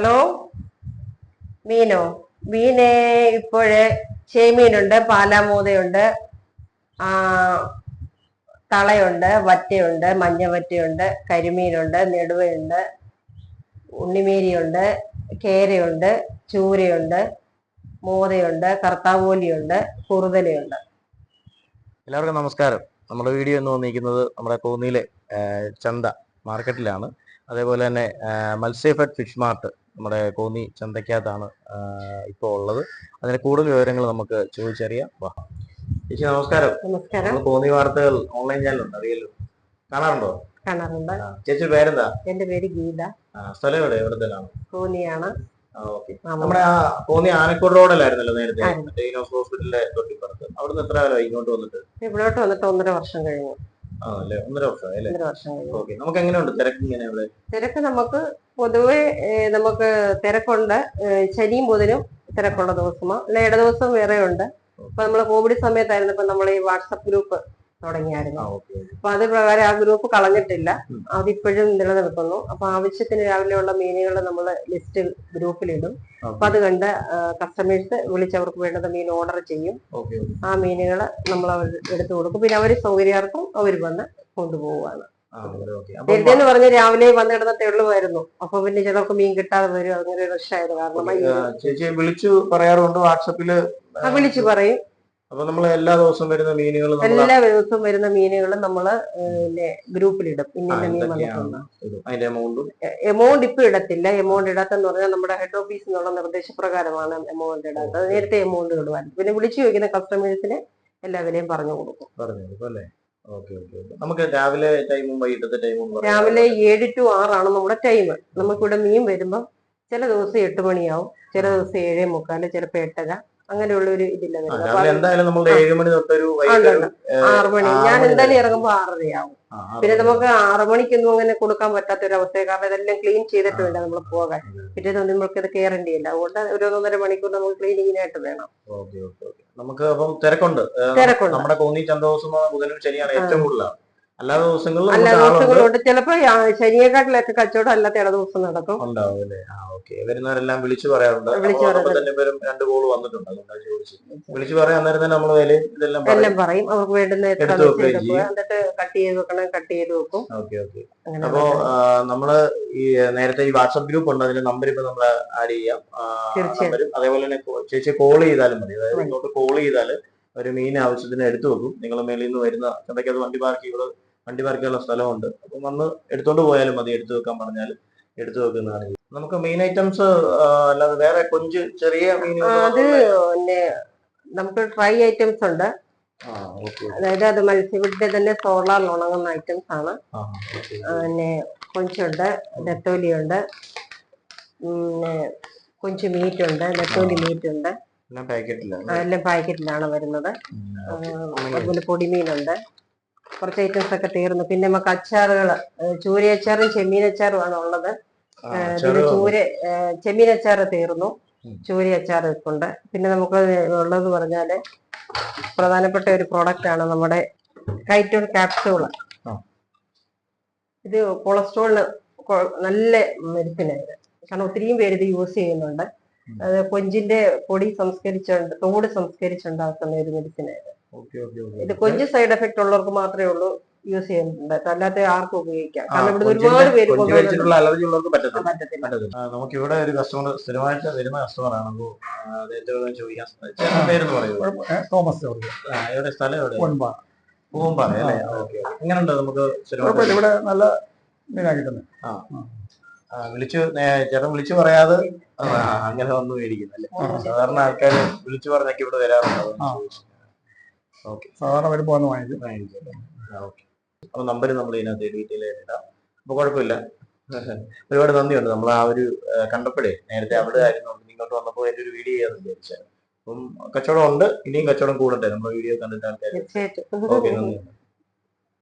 Hello? മീനോ? മീന് ഇപ്പോഴ് ചേമീനുണ്ട് പാലാമൂതയുണ്ട് തളയുണ്ട് വറ്റയുണ്ട് മഞ്ഞവറ്റയുണ്ട് കരിമീനുണ്ട് നെടുവയുണ്ട് ഉണ്ണിമീരിയുണ്ട് കേരയുണ്ട് ചൂരയുണ്ട് മോതയുണ്ട് കർത്താവോലിയുണ്ട് കുറുതലയുണ്ട്. എല്ലാവർക്കും നമസ്കാരം. നമ്മുടെ വീഡിയോ എന്ന് വന്നിരിക്കുന്നത് നമ്മുടെ കോന്നിയിലെ ചന്ത മാർക്കറ്റിലാണ്. അതേപോലെ തന്നെ മത്സ്യഫെഡ് ഫിഷ് മാർട്ട് നമ്മുടെ കോന്നി ചന്തയ്ക്കകത്താണ് ഇപ്പോൾ ഉള്ളത്. അതിന് കൂടുതൽ വിവരങ്ങൾ നമുക്ക് ചോദിച്ചറിയാം. വാ. ചേച്ചി നമസ്കാരം. നമസ്കാരം. കോന്നി വാർത്തകൾ ഓൺലൈൻ ചാനലുണ്ട് അറിയല്ലോ. കാണാറുണ്ടോ? കാണാറുണ്ട്. ചേച്ചി പേരെന്താ? എന്റെ പേര് ഗീത. സ്ഥലം എവിടെ? എവിടത്തേലാണ്? കോന്നിയാണ്. നമ്മുടെ ആ കോന്നി ആനക്കോട് റോഡിലായിരുന്നല്ലോ നേരത്തെ ഹോസ്പിറ്റലിലെ തൊട്ടിപ്പുറത്ത്. അവിടുന്ന് എത്ര കാലമായി ഇങ്ങോട്ട് വന്നിട്ട്? ഇവിടോട്ട് വന്നിട്ട് ഒന്നര വർഷം കഴിഞ്ഞു. നമുക്ക് എങ്ങനെയുണ്ട് തിരക്ക് ഇങ്ങനെ ഇവിടെ തിരക്ക് നമുക്ക് പൊതുവെ നമുക്ക് തിരക്കുണ്ട്. ശനിയും ബുധനും തിരക്കുള്ള ദിവസമാണ് അല്ല ഇട ദിവസം വേറെ ഉണ്ട് ഇപ്പൊ നമ്മൾ കോവിഡ് സമയത്തായിരുന്നു ഇപ്പൊ നമ്മൾ ഈ വാട്സപ്പ് ഗ്രൂപ്പ് തുടങ്ങിയായിരുന്നു. അപ്പൊ അത് പ്രകാരം ആ ഗ്രൂപ്പ് കളഞ്ഞിട്ടില്ല. അതിപ്പോഴും നിലനിൽക്കുന്നു. അപ്പൊ ആവശ്യത്തിന് രാവിലെയുള്ള മീനുകൾ നമ്മൾ ലിസ്റ്റിൽ ഗ്രൂപ്പിലിടും. അപ്പൊ അത് കണ്ട് കസ്റ്റമേഴ്സ് വിളിച്ച് അവർക്ക് വേണ്ടത് മീൻ ഓർഡർ ചെയ്യും. ആ മീനുകൾ നമ്മൾ അവർ എടുത്തു കൊടുക്കും. പിന്നെ അവർ സൗകര്യാർത്ഥം അവർ വന്ന് കൊണ്ടുപോവുകയാണ്. ഓക്കെ. നേരത്തെ എന്ന് പറഞ്ഞ രാവിലെ വന്നിടുന്ന തെളിവായിരുന്നു അപ്പൊ പിന്നെ ചിലർക്ക് മീൻ കിട്ടാതെ വരും. അങ്ങനെ റഷായത് കാരണം ആ, ചേച്ചിയെ വിളിച്ചു പറയാറുണ്ട് വാട്സപ്പിൽ? വിളിച്ചു പറയും. അപ്പൊ നമ്മൾ എല്ലാ ദിവസവും വരുന്ന മീനുകൾ എല്ലാ ദിവസവും വരുന്ന മീനുകൾ നമ്മൾ ഗ്രൂപ്പിലിടും. ഇന്ന മീൻ അതിന്റെ എമൗണ്ടും? എമൗണ്ട് ഇപ്പൊ ഇടത്തില്ല. എമൗണ്ട് ഇടാത്തെന്ന് പറഞ്ഞാൽ നമ്മുടെ ഹെഡ് ഓഫീസിൽ നിന്നുള്ള നിർദ്ദേശപ്രകാരമാണ് എമൗണ്ട് ഇടാത്തത്. നേരത്തെ എമൗണ്ട് ഇടുവായിരുന്നു പിന്നെ വിളിച്ചു ചോദിക്കുന്ന കസ്റ്റമേഴ്സിന് എല്ലാവരെയും പറഞ്ഞു കൊടുക്കും. പറഞ്ഞു അല്ലേ? ഓക്കെ ഓക്കെ നമുക്ക് രാവിലെ ടൈമും വൈകിട്ടത്തെ ടൈമും രാവിലെ ഏഴ് ടു ആറാണ് നമ്മുടെ ടൈം നമുക്കിവിടെ മീൻ വരുമ്പോൾ ചില ദിവസം എട്ട് മണിയാവും. ചില ദിവസം ഏഴേ മുക്കാൽ ചിലപ്പോ എട്ടര. അങ്ങനെയുള്ള ഒരു ഇതില്ല എന്തായാലും ഏഴ് മണി തൊട്ടൊരു. ആറ് ഞാൻ എന്തായാലും ഇറങ്ങുമ്പോൾ ഇറങ്ങുമ്പോ ആറരയാവും. പിന്നെ നമുക്ക് ആറു മണിക്കൊന്നും അങ്ങനെ കൊടുക്കാൻ പറ്റാത്ത ഒരു അവസ്ഥ കാരണം ഇതെല്ലാം ക്ലീൻ ചെയ്തിട്ട് വേണ്ട നമ്മൾ പോകാൻ. പിന്നെ പിറ്റേ ദിവസം നമുക്ക് ഇത് കേറേണ്ടിയില്ല. അതുകൊണ്ട് ഒരു ഒന്നര മണിക്കൂർ നമുക്ക് ക്ലീനിങ്ങിനായിട്ട് വേണം. നമുക്ക് അപ്പം തിരക്കുണ്ട്. തിരക്കുണ്ട്. നമ്മുടെ കോന്നി ചന്ത ദിവസം ബുധനും ശനിയാണ് ഏറ്റവും കൂടുതലാണ് എല്ലാ ദിവസങ്ങളിലും നമുക്ക് ആളുണ്ട്. ദിവസങ്ങളുണ്ട് ചിലപ്പോ ശനിയെക്കാട്ടിലൊക്കെ കച്ചവടം അല്ലാത്ത ഇട ദിവസം നടക്കും. ഉണ്ടാവും അല്ലേ ആ ഓക്കെ. വരുന്നവരെല്ലാം വിളിച്ചു പറയാറുണ്ട്. വിളിച്ചു പറയാറുണ്ട്. തന്നെ പേരും രണ്ട് കോൾ വന്നിട്ടുണ്ട്. അതുകൊണ്ടാണ് ചോദിച്ചത് വിളിച്ചു പറയാൻ നേരം തന്നെ നമ്മൾ വിലയും ഇതെല്ലാം എല്ലാം പറയും. അവർക്ക് വേണ്ടുന്ന എത്ര എടുത്ത് വെക്കുകയും എന്നിട്ട് കട്ട് ചെയ്ത് വെക്കണം കട്ട് ചെയ്ത് വെക്കും. Okay okay. അങ്ങനെ അപ്പോ ആ, നമ്മൾ ഈ നേരത്തെ ഈ വാട്സപ്പ് ഗ്രൂപ്പ് ഉണ്ട്. അതിന്റെ നമ്പർ ഇപ്പൊ നമ്മൾ ആഡ് ചെയ്യാം. ആ, തീർച്ചയായും. നമ്പരും അതേപോലെ തന്നെ കോ- ചേച്ചി കോൾ ചെയ്താലും മതി. അതായത് ഇങ്ങോട്ട് കോൾ ചെയ്താൽ ഒരു മീൻ ആവശ്യത്തിന് എടുത്തു വെക്കും. നിങ്ങൾ മേളിൽ നിന്ന് വരുന്ന ചന്തയ്ക്ക് അത് വണ്ടി പാർക്ക് ഇവിടെ വണ്ടി പാർക്കാനുള്ള സ്ഥലമുണ്ട്. അപ്പൊ വന്ന് എടുത്തോണ്ട് പോയാലും മതി. എടുത്തു വെക്കാൻ പറഞ്ഞാൽ എടുത്തു വെക്കുന്നതാണ്. നമുക്ക് മെയിൻ ഐറ്റംസ് അല്ലാതെ വേറെ കൊഞ്ച് ചെറിയ മീൻ അത് പിന്നെ നമുക്ക് ഫ്രൈ ഐറ്റംസ് ഉണ്ട്. അതായത് അത് മത്സ്യബുദ്ധ തന്നെ സോളാർ ഉണങ്ങുന്ന ഐറ്റംസ് ആണ്. പിന്നെ കൊഞ്ചുണ്ട് നെത്തോലിയുണ്ട് പിന്നെ കൊഞ്ച് മീറ്റ് ഉണ്ട് നെത്തോലി മീറ്റ് ഉണ്ട് എല്ലാം പാക്കറ്റിലാണ് വരുന്നത്. അതുപോലെ പൊടിമീനുണ്ട്. കുറച്ച് ഐറ്റംസ് ഒക്കെ തീർന്നു. പിന്നെ നമുക്ക് അച്ചാറുകൾ ചൂര അച്ചാറും ചെമ്മീൻ അച്ചാറും ആണ് ഉള്ളത്. പിന്നെ ചൂര അച്ചാർ തീർന്നു. ഉം. ചൂര അച്ചാർ ഉണ്ട് പിന്നെ നമുക്ക് ഉള്ളത് പറഞ്ഞാൽ പ്രധാനപ്പെട്ട ഒരു പ്രോഡക്റ്റ് ആണ് നമ്മുടെ കൈറ്റോൺ കാപ്സൂൾ ഇത് കൊളസ്ട്രോളിന് നല്ല മെഡിസിനായത് കാരണം ഒത്തിരിയും പേര് ഇത് യൂസ് ചെയ്യുന്നുണ്ട്. അത് കൊഞ്ചിന്റെ പൊടി സംസ്കരിച്ചുണ്ട് തോട് സംസ്കരിച്ചുണ്ടാക്കുന്ന ഒരു മെഡിസിനായിരുന്നു ഇത് കൊഞ്ച് സൈഡ് എഫക്ട് ഉള്ളവർക്ക് മാത്രമേ ഉള്ളൂ യൂസ് ചെയ്യുന്നുണ്ട്. അല്ലാത്ത ആർക്കും ഉപയോഗിക്കാം. കാരണം ഇവിടെ ഒരുപാട് പേര് നമുക്ക് ഇവിടെ ഒരു കസ്റ്റമർ സ്ഥിരമായിട്ട് വരുന്ന കസ്റ്റമർ ആണല്ലോ അദ്ദേഹത്തോട് ചോദിക്കാൻ ചേട്ടൻ പേരെന്ന് പറയുമോ തോമസ് എവിടെ? സ്ഥലം എവിടെ? പൂമ്പാറ. അല്ലേ? ഇങ്ങനെ എങ്ങനെയുണ്ട് നമുക്ക് സ്ഥിരമായിട്ട് ഇവിടെ നല്ല മീനാ കിട്ടുന്നത് ആ, വിളിച്ചു ചേട്ടൻ വിളിച്ചു പറയാതെ അങ്ങനെ വന്നു മേടിക്കുന്നല്ലേ. സാധാരണ ആൾക്കാർ വിളിച്ചു പറഞ്ഞൊക്കെ ഇവിടെ വരാറുണ്ടാവും. ഓക്കെ. സാധാരണ വരുമ്പോൾ വന്ന് വാങ്ങിക്കും. ഓക്കെ. അപ്പൊ നമ്പർ നമ്മൾ ഇതിനകത്ത് ഡീറ്റെയിൽ ആയിട്ട് ഇടാം അപ്പൊ കുഴപ്പമില്ല. ഒരുപാട് നന്ദിയുണ്ട്. നമ്മൾ ആ ഒരു കണ്ടപ്പോഴേ നേരത്തെ അവിടെ ആയിരുന്നു. ഇങ്ങോട്ട് വന്നപ്പോൾ അതിന്റെ ഒരു വീഡിയോ ചെയ്യാന്ന് വിചാരിച്ചാൽ അപ്പം കച്ചവടം ഉണ്ട്. ഇനിയും കച്ചവടം കൂടട്ടെ നമ്മുടെ വീഡിയോ കണ്ടിട്ട് ആൾക്കാർ ഓക്കെ നന്ദി.